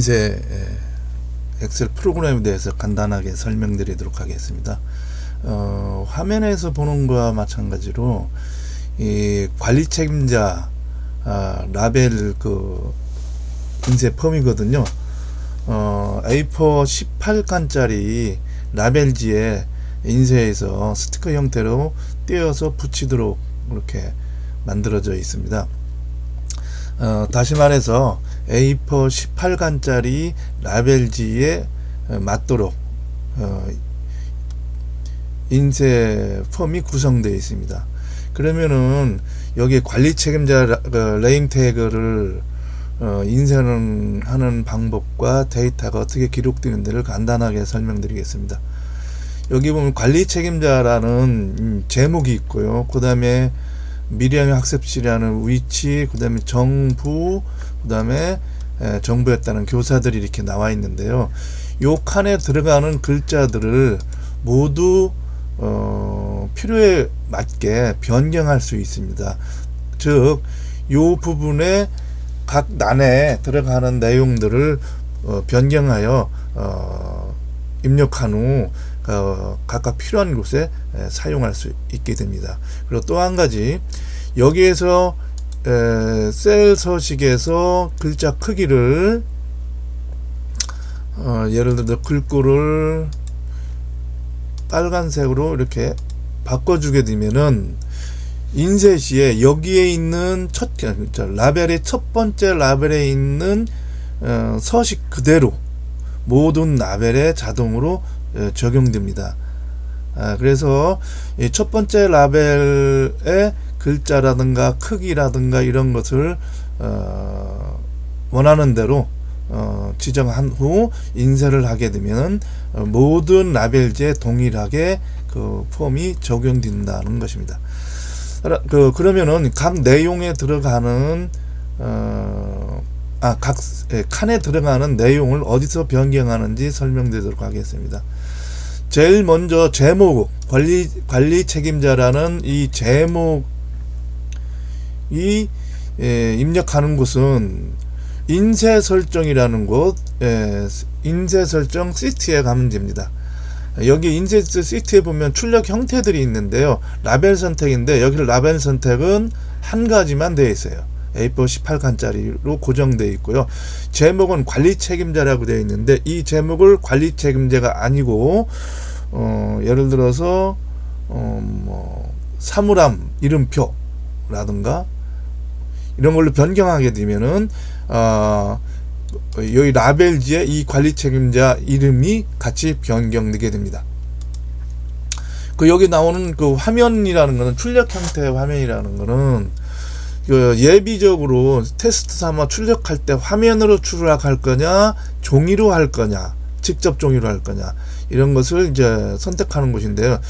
인쇄 엑셀 프로그램에 대해서 간단하게 설명드리도록 하겠습니다. 어, 화면에서 보는 거와 마찬가지로 이 관리 책임자 아, 라벨 그 인쇄 펌이거든요. 어, A4 18칸짜리 라벨지에 인쇄해서 스티커 형태로 띄어서 붙이도록 이렇게 만들어져 있습니다. 어, 다시 말해서 A4 18간짜리 라벨지에 어, 맞도록 어, 인쇄 폼이 구성되어 있습니다. 그러면은 여기 관리 책임자 라- 그 레임 태그를 어, 인쇄는 하는 방법과 데이터가 어떻게 기록되는 지를 간단하게 설명드리겠습니다. 여기 보면 관리 책임자라는 음, 제목이 있고요. 그 다음에 미래의 학습실이라는 위치, 그 다음에 정부, 그 다음에 정부였다는 교사들이 이렇게 나와 있는데요. 요 칸에 들어가는 글자들을 모두 어, 필요에 맞게 변경할 수 있습니다. 즉, 요 부분에 각 난에 들어가는 내용들을 어, 변경하여 어, 입력한 후 어, 각각 필요한 곳에 에, 사용할 수 있게 됩니다. 그리고 또 한 가지 여기에서 에, 셀 서식에서 글자 크기를 어, 예를 들어 글꼴을 빨간색으로 이렇게 바꿔주게 되면은 인쇄 시에 여기에 있는 첫 저, 라벨의 첫 번째 라벨에 있는 어, 서식 그대로 모든 라벨에 자동으로 어, 적용됩니다. 아, 그래서 이첫 번째 라벨의 글자라든가 크기라든가 이런 것을 어, 원하는 대로 어, 지정한 후 인쇄를 하게 되면 어, 모든 라벨지에 동일하게 그 폼이 적용된다는 것입니다. 그 그러면은 각 내용에 들어가는 어, 아각 칸에 들어가는 내용을 어디서 변경하는지 설명드리도록 하겠습니다. 제일 먼저 제목 관리 관리 책임자라는 이 제목이 예, 입력하는 곳은 인쇄 설정이라는 곳 예, 인쇄 설정 시트에 가면 됩니다. 여기 인쇄 시트에 보면 출력 형태들이 있는데요. 라벨 선택인데 여기 라벨 선택은 한 가지만 되어 있어요. A4 18칸짜리로 고정되어 있고요. 제목은 관리 책임자라고 되어 있는데 이 제목을 관리 책임자가 아니고 어, 예를 들어서 어, 뭐 사물함 이름표라든가 이런 걸로 변경하게 되면은 어, 여기 라벨지에 이 관리 책임자 이름이 같이 변경되게 됩니다. 그 여기 나오는 그 화면이라는 거는 출력 형태의 화면이라는 거는 그 예비적으로 테스트 삼아 출력할 때 화면으로 출력할 거냐 종이로 할 거냐 직접 종이로 할 거냐 이런 것을 이제 선택하는 것인데요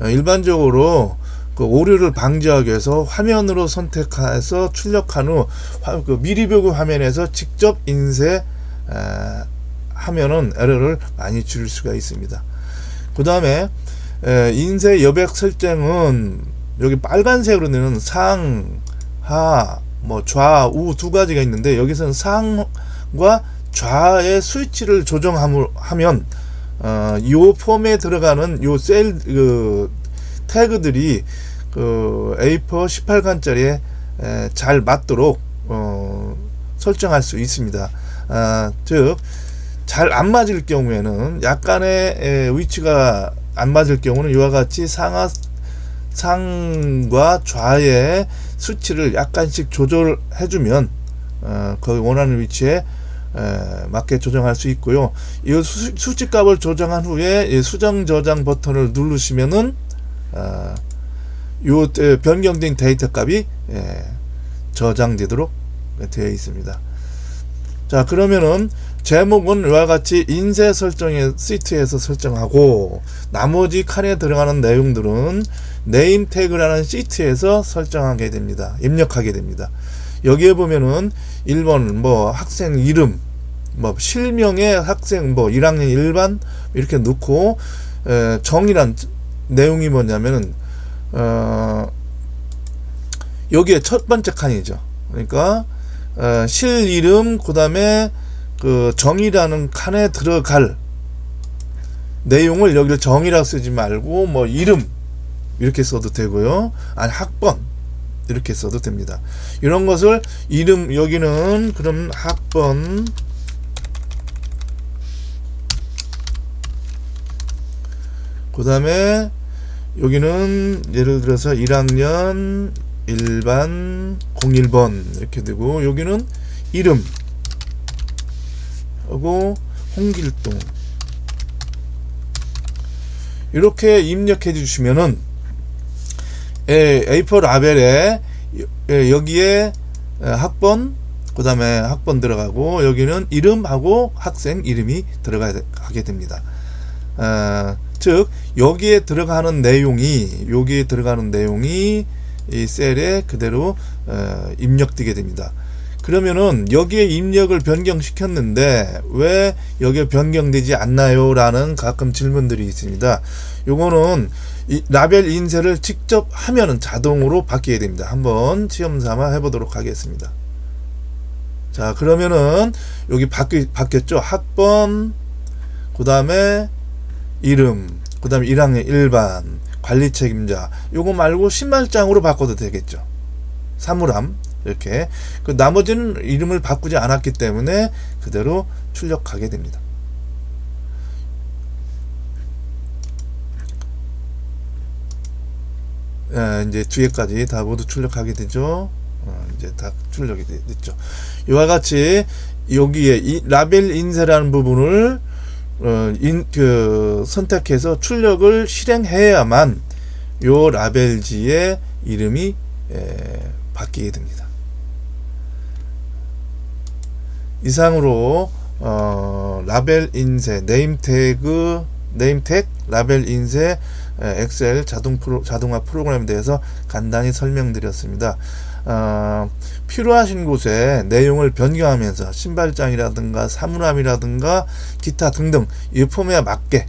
어, 일반적으로 그 오류를 방지하기 위해서 화면으로 선택해서 출력한 후 화- 그 미리 보기 화면에서 직접 인쇄 에, 하면은 에러를 많이 줄일 수가 있습니다. 그 다음에 인쇄 여백 설정은 여기 빨간색으로 되는 상, 하, 뭐 좌우 두 가지가 있는데 여기서는 상과 좌의 스위치를 조정하면 어, 요 폼에 들어가는 요 셀 그 태그들이 그 A4 18간짜리에 잘 맞도록 어, 설정할 수 있습니다. 아, 즉, 잘 안 맞을 경우에는 약간의 에, 위치가 안 맞을 경우는 이와 같이 상하 상과 좌의 수치를 약간씩 조절해주면 어, 그 원하는 위치에 에, 맞게 조정할 수 있고요. 이 수, 수치 값을 조정한 후에 이 수정 저장 버튼을 누르시면은 어, 요 에, 변경된 데이터 값이 에, 저장되도록 되어 있습니다. 자 그러면은 제목은 이와 같이 인쇄 설정의 시트에서 설정하고 나머지 칸에 들어가는 내용들은 네임 태그라는 시트에서 설정하게 됩니다. 입력하게 됩니다. 여기에 보면은 1번 뭐 학생 이름 뭐 실명의 학생 뭐 1학년 일반 이렇게 넣고 에, 정이란 내용이 뭐냐면은 어 여기에 첫 번째 칸이죠. 그러니까 어, 실 이름 그다음에 그 정의라는 칸에 들어갈 내용을 여기를 정의라고 쓰지 말고 뭐 이름 이렇게 써도 되고요. 아니 학번 이렇게 써도 됩니다. 이런 것을 이름 여기는 그럼 학번 그 다음에 여기는 예를 들어서 1학년 일반 01번 이렇게 되고 여기는 이름 하고 홍길동 이렇게 입력해 주시면은 예, A4 라벨에 예, 여기에 예, 학번 그 다음에 학번 들어가고 여기는 이름하고 학생 이름이 들어가게 됩니다. 어, 즉 여기에 들어가는 내용이 여기에 들어가는 내용이 이 셀에 그대로 어, 입력되게 됩니다. 그러면은 여기에 입력을 변경시켰는데 왜 여기에 변경되지 않나요? 라는 가끔 질문들이 있습니다. 요거는 이 라벨 인쇄를 직접 하면은 자동으로 바뀌게 됩니다. 한번 시험 삼아 해보도록 하겠습니다. 자, 그러면은 여기 바뀌, 바뀌었죠? 학번, 그 다음에 이름, 그 다음에 1학년 일반, 관리 책임자, 요거 말고 신발장으로 바꿔도 되겠죠. 사물함, 이렇게. 그 나머지는 이름을 바꾸지 않았기 때문에 그대로 출력하게 됩니다. 예, 이제 뒤에까지 다 모두 출력하게 되죠. 어, 이제 다 출력이 되- 됐죠. 이와 같이 여기에 이 라벨 인쇄라는 부분을 어, 인, 그 선택해서 출력을 실행해야만 요 라벨지의 이름이 에, 바뀌게 됩니다. 이상으로 어, 라벨 인쇄, 네임 태그, 네임 태그, 라벨 인쇄, 에, 엑셀 자동 프로, 자동화 프로그램에 대해서 간단히 설명드렸습니다. 어, 필요하신 곳에 내용을 변경하면서 신발장이라든가 사물함이라든가 기타 등등 이 폼에 맞게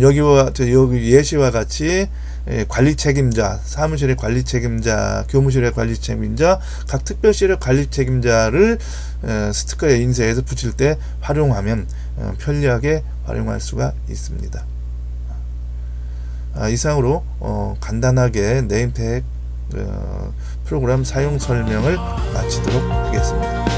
여기와 저 여기 예시와 같이 예, 관리 책임자, 사무실의 관리 책임자, 교무실의 관리 책임자, 각 특별실의 관리 책임자를 에, 스티커에 인쇄해서 붙일 때 활용하면 어, 편리하게 활용할 수가 있습니다. 아, 이상으로 어, 간단하게 네임택 어, 프로그램 사용 설명을 마치도록 하겠습니다.